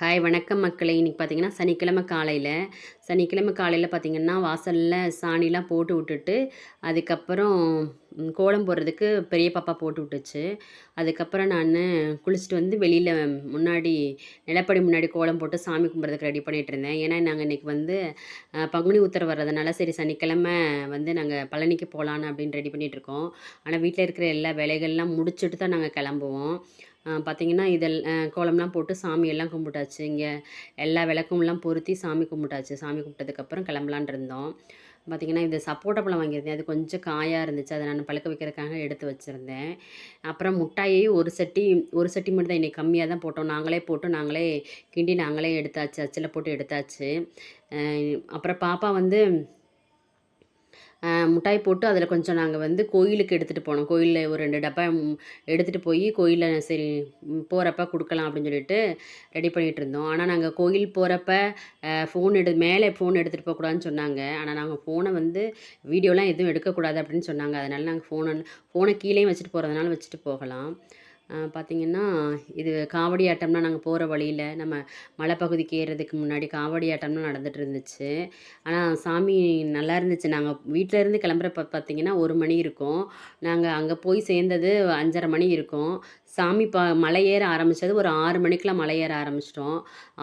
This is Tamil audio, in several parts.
ஹாய் வணக்கம் மக்களை. இன்றைக்கி பார்த்தீங்கன்னா சனிக்கிழமை காலையில். சனிக்கிழமை காலையில் பார்த்திங்கன்னா வாசலில் சாணிலாம் போட்டு விட்டுட்டு அதுக்கப்புறம் கோலம் போடுறதுக்கு பெரிய பாப்பா போட்டு விட்டுச்சு. அதுக்கப்புறம் நான் குளிச்சுட்டு வந்து வெளியில் முன்னாடி நிலப்படி முன்னாடி கோலம் போட்டு சாமி கும்பிட்றதுக்கு ரெடி பண்ணிகிட்டு இருந்தேன். ஏன்னா நாங்கள் இன்றைக்கி வந்து பங்குனி உத்தரவு வர்றதுனால சரி சனிக்கிழமை வந்து நாங்கள் பழனிக்கு போகலான்னு அப்படின்னு ரெடி பண்ணிகிட்ருக்கோம் ஆனால் வீட்டில் இருக்கிற எல்லா வேலைகள்லாம் முடிச்சுட்டு தான் நாங்கள் கிளம்புவோம். பார்த்திங்கன்னா இதெல் கோலம்லாம் போட்டு சாமியெல்லாம் கும்பிட்டாச்சு. இங்கே எல்லா விளக்கும்லாம் பொருத்தி சாமி கும்பிட்டாச்சு. சாமி கும்பிட்டதுக்கப்புறம் கிளம்பலான் இருந்தோம். பார்த்திங்கன்னா இந்த சப்போட்டா பழம் வாங்கியிருந்தேன். அது கொஞ்சம் காயாக இருந்துச்சு. அதை நான் பழுக்க வைக்கிறதுக்காக எடுத்து வச்சுருந்தேன். அப்புறம் முட்டாயை ஒரு சட்டி ஒரு சட்டி மட்டும் தான் இன்றைக்கி கம்மியாக தான் போட்டோம். நாங்களே போட்டு நாங்களே கிண்டி நாங்களே எடுத்தாச்சு. அச்சில் போட்டு எடுத்தாச்சு. அப்புறம் பாப்பா வந்து முட்டாய் போட்டு அதில் கொஞ்சம் நாங்கள் வந்து கோயிலுக்கு எடுத்துகிட்டு போனோம். கோயிலில் ஒரு ரெண்டு டப்பா எடுத்துகிட்டு போய் கோயிலில் சரி போகிறப்ப கொடுக்கலாம் அப்படின்னு சொல்லிட்டு ரெடி பண்ணிகிட்டு இருந்தோம். ஆனால் நாங்கள் கோயில் போகிறப்ப ஃபோன் எடு மேலே ஃபோன் எடுத்துகிட்டு போகக்கூடாதுன்னு சொன்னாங்க. ஆனால் நாங்கள் ஃபோனை வந்து வீடியோலாம் எதுவும் எடுக்கக்கூடாது அப்படின்னு சொன்னாங்க. அதனால் நாங்கள் ஃபோனை ஃபோனை கீழேயும் வச்சுட்டு போகிறதுனால வச்சுட்டு போகலாம். பார்த்திங்கன்னா இது காவடி ஆட்டம்னா நாங்கள் போகிற வழியில் நம்ம மலைப்பகுதிக்கு ஏறுறதுக்கு முன்னாடி காவடி ஆட்டம்லாம் நடந்துட்டு இருந்துச்சு ஆனால் சாமி நல்லா இருந்துச்சு. நாங்கள் வீட்டில் இருந்து கிளம்புறப்ப பார்த்திங்கன்னா ஒரு மணி இருக்கும். நாங்கள் அங்கே போய் சேர்ந்தது அஞ்சரை மணி இருக்கும். சாமி பா மலை ஏற ஆரம்பித்தது ஒரு ஆறு மணிக்கெலாம் மலை ஏற ஆரம்பிச்சிட்டோம்.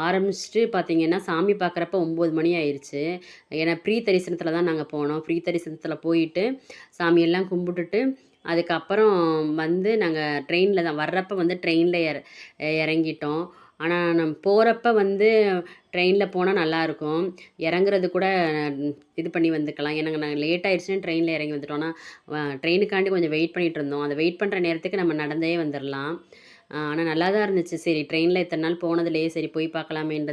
ஆரம்பிச்சுட்டு பார்த்திங்கன்னா சாமி பார்க்குறப்ப ஒம்பது மணி ஆயிடுச்சு ஏன்னா ப்ரீ தரிசனத்தில் தான் நாங்கள் போனோம். ப்ரீ தரிசனத்தில் போயிட்டு சாமியெல்லாம் கும்பிட்டுட்டு அதுக்கப்புறம் வந்து நாங்கள் ட்ரெயினில் தான் வர்றப்ப வந்து ட்ரெயினில் இற இறங்கிட்டோம். ஆனால் நம் போகிறப்ப வந்து ட்ரெயினில் போனால் நல்லாயிருக்கும் இறங்குறது கூட இது பண்ணி வந்துக்கலாம். ஏன்னா நாங்கள் லேட் ஆயிடுச்சுன்னு ட்ரெயினில் இறங்கி வந்துட்டோம்னா ட்ரெயினுக்காண்டி கொஞ்சம் வெயிட் பண்ணிகிட்டு இருந்தோம். அந்த வெயிட் பண்ணுற நேரத்துக்கு நம்ம நடந்தே வந்துடலாம் ஆனால் நல்லா தான் இருந்துச்சு. சரி ட்ரெயினில் இத்தனை நாள் போனதுலேயே சரி போய் பார்க்கலாமேன்றது